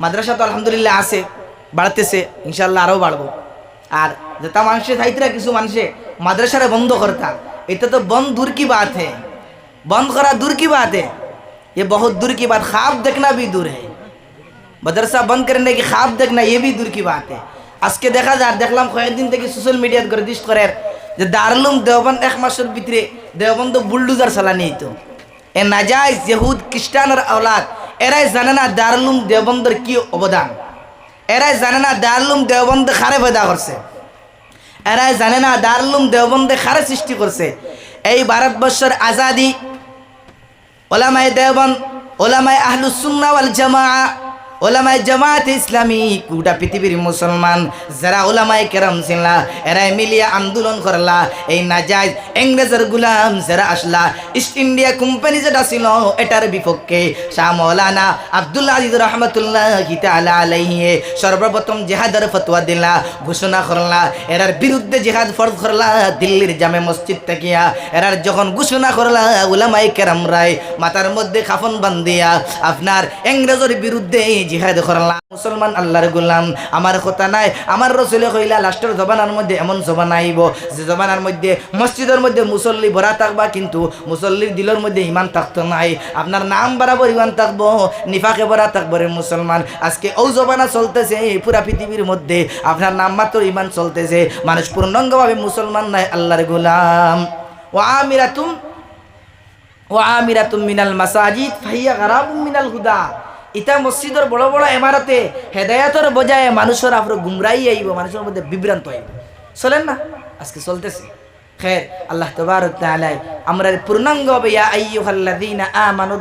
মাদ্রাসা তো আলহামদুলিল্লাহ আছে বাড়তেছে ইনশাল্লাহ আরও বাড়বো আর যেটা মানুষের থাইতরা কিছু মানুষে মাদ্রাসারে বন্ধ করতা এটা তো বন্ধ দূর কি বাত है बंद करा दूर की बात है ये बहुत दूर की बात ख्वाब देखना भी दूर है मदरसा बंद करने की ख्वाब देखना ये भी दूर की बात है আজকে দেখা যায় দেখলাম কয়েকদিন থেকে সোশ্যাল মিডিয়াত গর্দিশ করে যে দারুলুম দেওবন্দ এক মাসের ভিতরে দেওবন্দ বুলডুজার চালানি তো এ নাজাইজ ইহুদ খ্রিস্টানের আওলাদ এরাই জানে না দারুলুম দেবন্দর কি অবদান। এরাই জানে না দারুলুম দেওবন্দ খারে পয়দা করছে। এরাই জানে না দারুলুম দেওবন্দে খারে সৃষ্টি করছে। এই ভারতবর্ষের আজাদি ওলামায় দেওবন্দ, ওলামায় আহলুসুন্না জামা ওলামায় জামাত ইসলামী, গোটা পৃথিবীর মুসলমান, যারা ওলামায় কেরাম ছিলা এরাই মিলিয়া আন্দোলন করলা। এই নাজাইজ ইংরেজের গুলাম যারা আসলা ইস্ট ইন্ডিয়া কোম্পানি যেটা ছিল, এটার বিপক্ষে শাহ মৌলানা আব্দুল্লাহ আজিজ রহমতুল্লাহ তাআলা আলাইহি সর্বপ্রথম জেহাদের ফতোয়া দিলা, ঘোষণা করলা, এরার বিরুদ্ধে জেহাদ ফরজ করলা, দিল্লির জামে মসজিদ থাকিয়া, এরার যখন ঘোষণা করলা উলামাই কেরাম রায় মাথার মধ্যে খাফন বান্ধিয়া, আপনার ইংরেজের বিরুদ্ধে জিহাদ করলা মুসলমান আল্লাহর গোলাম। আমার কথা নাই। আমার রসুলে কইলা, লাস্টের জবানার মধ্যে এমন জবান আইব যে জবানার মধ্যে মসজিদের মধ্যে মুসল্লি ভরা থাকবা, কিন্তু মুসল্লির দিলের মধ্যে ইমান থাকতো নাই। আপনার নাম বরাবর ইমান থাকব, নিফাকে ভরা থাকব রে মুসলমান। আজকে ও জবানা চলতেছে পুরা পৃথিবীর মধ্যে। আপনার নাম মাত্র ইমান চলতেছে। মানুষ পূর্ণাঙ্গভাবে মুসলমান নাই, আল্লাহর গোলাম। ও আমিরাতুম ও আমিরাতুম মিনাল মাসাজিদ, ফাহিয়া গারাবুম মিনাল হুদা। ইটা মসজিদর বড় বড় এমারতে হেদায়াতর বজায় মানুষের আপনার গুমরাই আইব মানুষের মধ্যে বিভ্রান্ত আইব চলেন না? আজকে চলতেছে। খের আল্লাহ তবারক আমরা পূর্ণাঙ্গভাবে ইয়া আইয়ুহাল্লাযীনা আমানু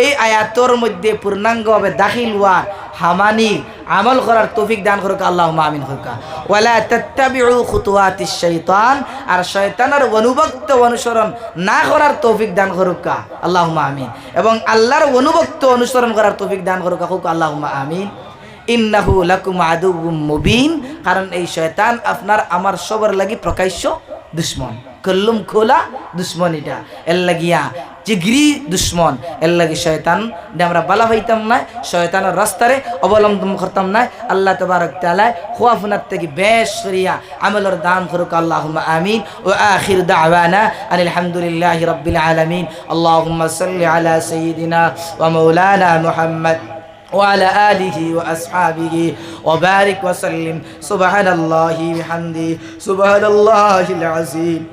এই আয়াতর মধ্যে পূর্ণাঙ্গভাবে দাখিল হওয়া হামানি আমল করার তৌফিক দান করুক আল্লাহ আমিন হোকা। ওয়ালা তাত্তাবিউ খুতুয়াতিশ শাইতান, আর শয়তানের অনুভক্ত অনুসরণ না করার তৌফিক দান করুক আল্লাহ আমিন। এবং আল্লাহর অনুভক্ত অনুসরণ করার তৌফিক দান করুক হোক আল্লাহ আমিন। ইন্নাহু লাকুম আদুবুম মুবিন, কারণ এই শয়তান আপনার, আমার সবার লাগি প্রকাশ্য দুশ্মন। কল্লুম খোলা দুশ্মন এটা এর লাগিয়া জিগরি দুশ্মন এর লাগি শয়তান যে আমরা বালা হইতাম না শয়তানের রাস্তারে অবলম্বন করতাম না আল্লাহ তবারক তাআলা খুয়াফুনার থেকে বেশ করিয়া আমলের দান করুক আল্লাহুম্মা আমিন ও আখির দাওয়ানা আনিল হামদুলিল্লাহি রাব্বিল আলামিন আল্লাহুম্মা সাল্লি আলা সাইয়্যিদিনা ওয়া মাওলানা মুহাম্মদ وعلى آله وأصحابه وبارك وسلم سبحان الله بحمده سبحان الله العظيم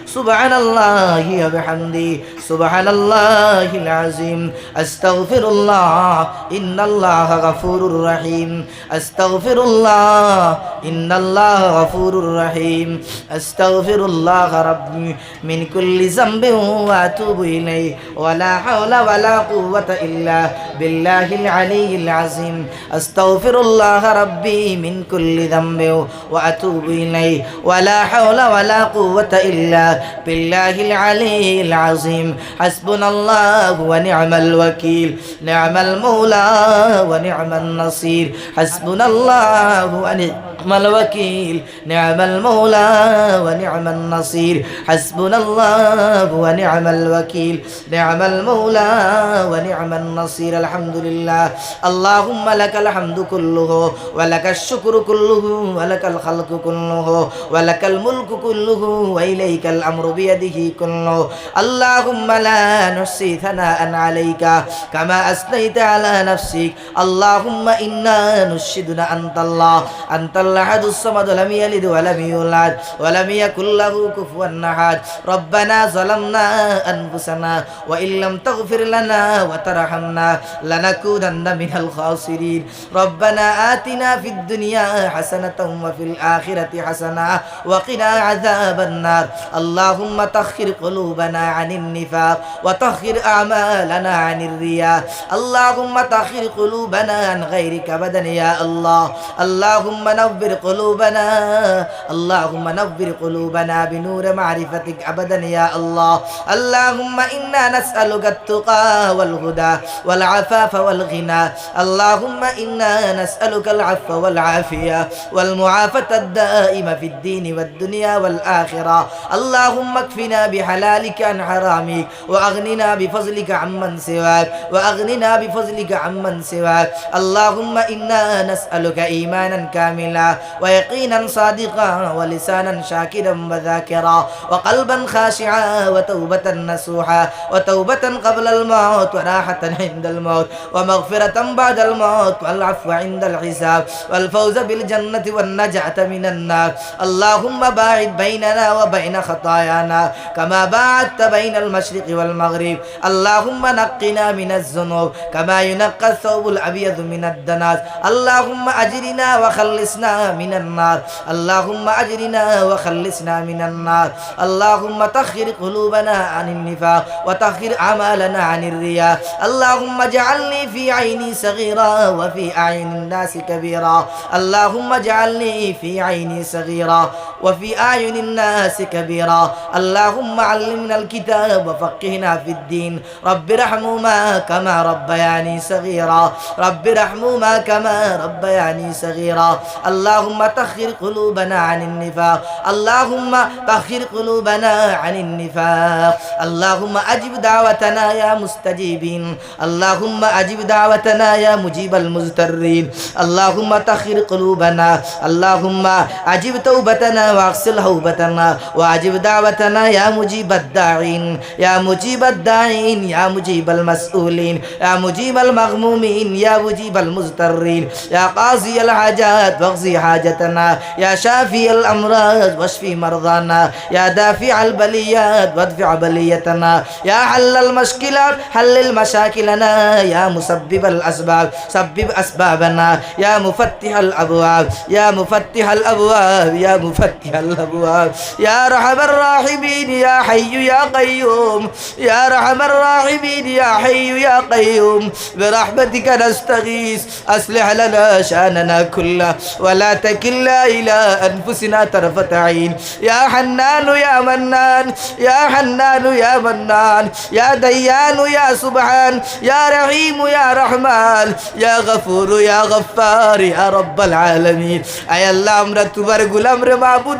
سبحان الله وبحمده سبحان الله العظيم أستغفر الله إن الله غفور رحيم أستغفر الله إن الله غفور رحيم أستغفر الله ربي من كل ذنب وأتوب إليه ولا حول ولا قوة إلا بالله العلي العظيم أستغفر الله ربي من كل ذنب وأتوب إليه ولا حول ولا قوة إلا بالله العلي العظيم حسبنا الله ونعم الوكيل نعم المولى ونعم النصير حسبنا الله ونعم الوكيل نعم المولى ونعم النصير حسبنا الله ونعم الوكيل نعم المولى ونعم النصير الحمد لله اللهم لك الحمد كله ولك الشكر كله ولك الخلق كله ولك الملك كله وإليك الأمر بيده كله. اللهم لا نحصي ثناء عليك كما أثنيت على نفسك. اللهم إنا نشهدنا أنت الله. أنت الأحد الصمد لم يلد ولم يولد ولم يكن له كفوا أحد. ربنا ظلمنا أنفسنا وإن لم تغفر لنا وترحمنا لنكونن من الخاسرين. ربنا آتنا في الدنيا حسنة وفي الآخرة حسنة وقنا عذاب النار. اللهم طهر قلوبنا عن النفاق وطهر أعمالنا عن الرياء. اللهم طهر قلوبنا عن غيرك بدن يا الله. اللهم نور قلوبنا اللهم نور قلوبنا بنور معرفتك أبدا يا الله. اللهم إنا نسألك التقى والهدى والعفاف والغنى. اللهم إنا نسألك العفو والعافية والمعافاة الدائمة في الدين والدنيا والآخرة. اللهم اللهم اكفنا بحلالك عن حرامك وأغننا بفضلك عمن سواك وأغننا بفضلك عمن سواك. اللهم إنا نسألك إيمانا كاملا ويقينا صادقا ولسانا شاكرا وذاكرا وقلبا خاشعا وتوبة نسوحا وتوبة قبل الموت وراحة عند الموت ومغفرة بعد الموت والعفو عند الحساب والفوز بالجنة والنجعة من النار. اللهم باعد بيننا وبين خطايانا كما باعدت بين المشرق والمغرب. اللهم نقنا من الذنوب كما ينقى الثوب الأبيض من الدنس اللهم أجرنا وخلصنا من النار. اللهم أجرنا وخلصنا من النار. اللهم طهر قلوبنا عن النفاق وطهر أعمالنا عن الرياء. اللهم اجعلني في عيني صغيرا وفي أعين الناس كبيرا. اللهم اجعلني في عيني صغيرا. وفي أعين الناس كبيرا. اللهم علمنا الكتاب وفقهنا في الدين. رب ارحمهما كما ربياني صغيرا. رب ارحمهما كما ربياني صغيرا. اللهم طهر قلوبنا عن النفاق. اللهم طهر قلوبنا عن النفاق. اللهم أجب دعوتنا يا مستجيبين. اللهم أجب دعوتنا يا مجيب المزترين. اللهم طهر قلوبنا. اللهم أجب توبتنا واغسل هوبتنا وأجب دعوتنا يا مجيب الداعين يا مجيب الداعين يا مجيب المسؤولين يا مجيب المغمومين يا مجيب المزترين يا قاضي الحاجات واقضي حاجتنا يا شافي الأمراض واشفي مرضانا يا دافع البليات وادفع بليتنا يا حل المشكلات حلل مشاكلنا يا مسبب الأسباب سبب أسبابنا يا مفتح الأبواب يا مفتح الأبواب يا مفتح يا الأبواب يا أرحم الراحمين يا حي يا قيوم. يا أرحم الراحمين يا حي يا قيوم. برحمتك نستغيث. أصلح لنا شأننا كله. ولا تكلنا إلى أنفسنا طرفة عين. يا حنان يا منان. يا حنان يا منان. يا ديان يا سبحان. يا رحيم يا رحمن. يا غفور يا غفار يا رب العالمين. أي الله أمرت برغلام رمابو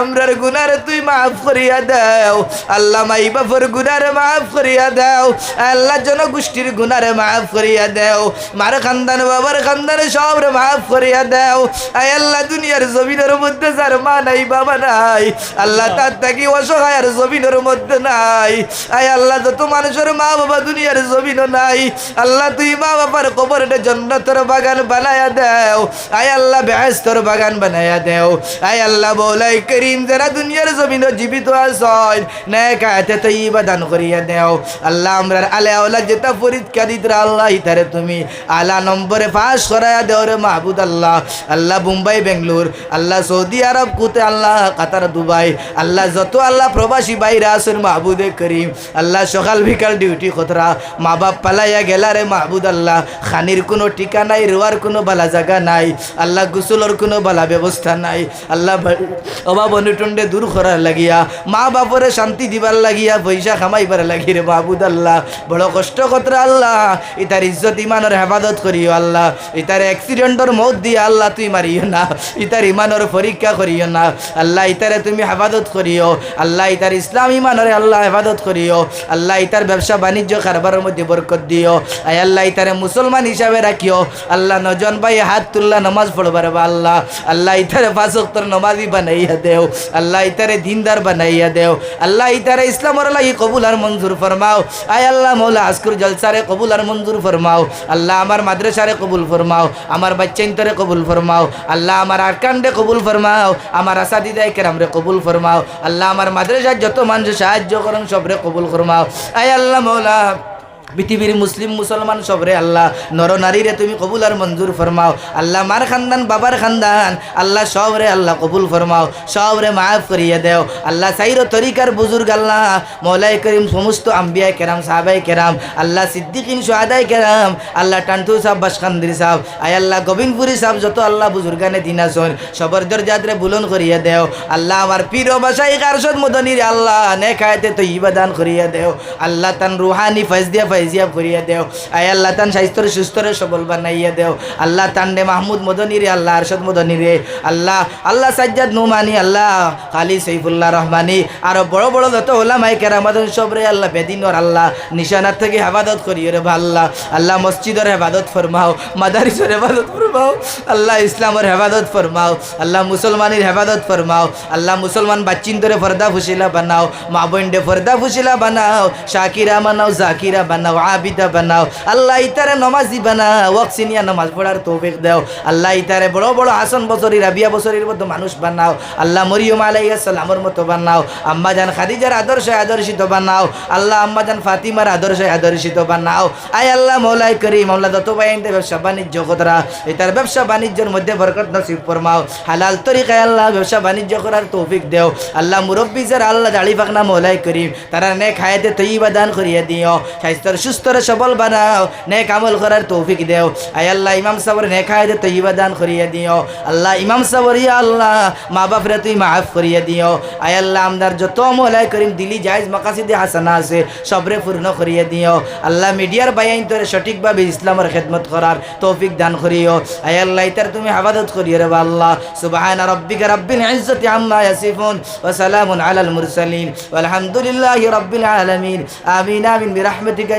আমরার গুনার তুই মাফ করিয়া দাও। আল্লাহ মাই বাপর গুনারে মাফ করিয়া দাও। আল্লাহ জনগোষ্ঠীর গুনারে মাফ করিয়া দাও। মার খানদান, বাবার খানদান সব রে মাফ করিয়া দাও। আয় আল্লাহ, দুনিয়ার জমিনের মধ্যে যার মা নাই, বাবা নাই। আল্লাহ তার থাকি অসহায়ের জমিনের মধ্যে নাই। আয় আল্লাহ, যত মানুষের মা বাবা দুনিয়ার জমিন নাই। আল্লাহ তুই মা বাবার কবরটা জন্নতর বাগান বানায়া দেও। আয় আল্লাহ বেহেস্তর বাগান বানায়া দেও। আয় আল্লাহ বলাই করিম, যারা দুনিয়ার জমিন জীবিত আসয় নেক আয়াতে তৈবা দান করিয়া দেও। আল্লাহ আমরার আলে আওলা যেটা পরীক্ষা দিতরা আল্লাহ, ইতারে তুমি আলা নম্বরে পাস করায়া দেও রে মাহবুদ আল্লাহ। আল্লাহ মুম্বাই, বেঙ্গলোর, আল্লাহ সৌদি আরব, কুতে আল্লাহ, কাতার, দুবাই। আল্লাহ যত আল্লাহ প্রবাসী বাইরে আসুন মাহবুদে করিম। আল্লাহ সকাল বিকাল ডিউটি খতরা মা বাপ পালাইয়া গেলা রে মাহবুদ আল্লাহ। খানির কোনো টিকা নাই, রোয়ার কোনো বালা জায়গা নাই। আল্লাহ গুসুলর কোনো বালা ব্যবস্থা নাই। আল্লাহ অভাব অনুটুন্ডে দূর করার লাগিয়া, মা বাপরে শান্তি দিবার লাগিয়া, পয়সা খামাইবার লাগি রে মাহবুদ আল্লাহ বড় কষ্ট কতরা আল্লাহ, ইতার ইজ্জত ইমানের হেফাজত করিও আল্লাহ। ইতার অ্যাক্সিডেন্টর মত দিয়ে আল্লাহ তুই মারিও না। ইতার ইমানের পরীক্ষা করিও না। আল্লাহ ইতারে তুমি হেফাজত করিও। আল্লাহ ইতার ইসলাম ইমানরে আল্লাহ হেফাজত করিও। আল্লাহ ইতার ব্যবসা বাণিজ্য কারবারের মধ্যে বরকত দিও। আয় আল্লাহ ইতারে মুসলমান হিসাবে রাখিও। আল্লাহ নজন ভাই হাত তুল্লা, নমাজ পড়বার বা আল্লাহ। আল্লাহ ইতারে ফাঁসক্তর নমাজি বানাইয়া দেও। আল্লাহ ইতারে দিনদার বানাইয়া দেও। আল্লাহ ইতারে ইসলামর লাগি কবুল আর মঞ্জুর ফরমাও। আয় আল্লাহ মৌলা আজকুর জলসারে কবুল আর মঞ্জুর ফরমাও। আল্লাহ আমার মাদ্রাসারে কবুল ফরমাও। আমার বাচ্চাইন্তরে কবুল ফরমাও। আল্লাহ আমার আরকান্ডে কবুল ফরমাও। আমার আসাদিদাই কেরামরে কবুল ফরমাও। আল্লাহ আমার মাদ্রাসার যত মানুষ সাহায্য করেন সবরে কবুল ফরমাও। আয় আল্লাহ মৌলা পৃথিবীর মুসলিম মুসলমান সবরে আল্লাহ। নর নারীরে তুমি কবুল আর মঞ্জুর ফরমাও। আল্লাহ মার খানদান, বাবার খানদান। আল্লাহ সবরে আল্লাহ কবুল ফরমাও। সবরে মাফ করিয়ে দেও। আল্লাহ সাইর তরিকার বুজুর্গ আল্লাহ। মৌলাই করিম সমস্ত আম্বিয়াই কেরাম সাহাবাই কেরাম। আল্লাহ সিদ্দিকিন সোহাদাই কেরাম। আল্লাহ টান্টু সাহ বাসখান্দির সাহ আয় আল্লাহ গোবিন্দপুরি সাহ যত আল্লাহ বুজুর্গানে দিনাসন সবর দরজাদরে বুলন করিয়ে দেও। আল্লাহ আমার পীর বাসাই কারসদ মদনির আল্লাহ নে খায়তে তো ইবাদান করিয়ে দেও। আল্লাহ তান রুহানি ফৈজ দিয়া ফাইজিয়াব করিয়া দেও। আয় আল্লাহ তান স্বাস্থ্যরে, সুস্থরে, সবল বানাইয়া দেও। আল্লাহ তান্ডে মাহমুদ মদনী রে, আল্লাহ আরশদ মদনী রে। আল্লাহ আল্লাহ সাজ্জাদ নুমানি, আল্লাহ খালি সৈফুল্লাহ রহমানি। আরও বড় বড় যত ওলামাই কেরামাদন সব রে আল্লাহ বেদিনর আল্লাহ। নিশানার থেকে হেফাজত করিও রে আল্লাহ আল্লাহ মসজিদের হেফাজত ফরমাও, মাদারিসের হেফাজত ফরমাও, আল্লাহ ইসলামের হেফাজত ফরমাও, আল্লাহ মুসলমানের হেফাজত ফরমাও, আল্লাহ মুসলমান বাচ্চিন ধরে ফর্দা ফুসিলা বানাও, মা বোনডে ফর্দা ফুসিলা বানাও, শাকিরা বানাও জাকিরা বানাও। আবিদা বানাও, আল্লাহ ইতারে নমাজি বানাও ওয়াকসিনিয়া নমাজ পড়ার তৌফিক দাও। আল্লাহ ইতারে বড় বড় হাসন বছরী, রাবিয়া বছরের মতো মানুষ বানাও। আল্লাহ মরিয়ম আলাইহিস সালামের মতো বানাও। আম্মা জান খাদিজার আদর্শে আদর্শিত বানাও। আল্লাহ আম্মা জান ফাতিমার আদর্শে আদর্শিত বানাও। আয় আল্লাহ মৌলাই করিম, আল্লাহ যত বাইনতে ব্যবসা বাণিজ্য কতরা এটার ব্যবসা বাণিজ্যের মধ্যে বরকত নসিব ফরমাও। হালাল তরিকায় আল্লাহ ব্যবসা বাণিজ্য করার তৌফিক দেও। আল্লাহ মুরব্বী যারা আল্লাহ দাড়ি পাকনা মৌলাই করিম, তারা নে খায়াতে তৈবা দান করিয়ে দিও। স্বাস্থ্যের সুস্থরে সবল বানাও। নে কামল করার তৌফিক দেও। আয় আল্লাহ, ইমাম সাবর নে খায়াতে তৈবা দান করিয়ে দিও। আল্লাহ, ইমাম সাবর, ইয়া আল্লাহ মা বাপরে তুই মাফ করিয়ে দিও। আয় আল্লাহ, আমদার যত মোলাই করিম, দিলি জায়জ মাকাসিদে হাসানা আছে, সবরে পূর্ণ করিয়ে দিও। আল্লাহ, মিডিয়ার বাইন তোরে সঠিকভাবে ইসলামের খেদমত করার তৌফিক দান করিও। আয় আল্লাহ, ইতার তুমি হাবাদত করিও রে আল্লাহ। সুবহান রাব্বিকা রাব্বিল ইজ্জতি আম্মা ইয়াসিফুন ওয়া সালামুন আলাল মুরসালিন। ওয়ালহামদুলিল্লাহি রাব্বিল আলামিন। আমিন আমিন, বিরহমাতিকা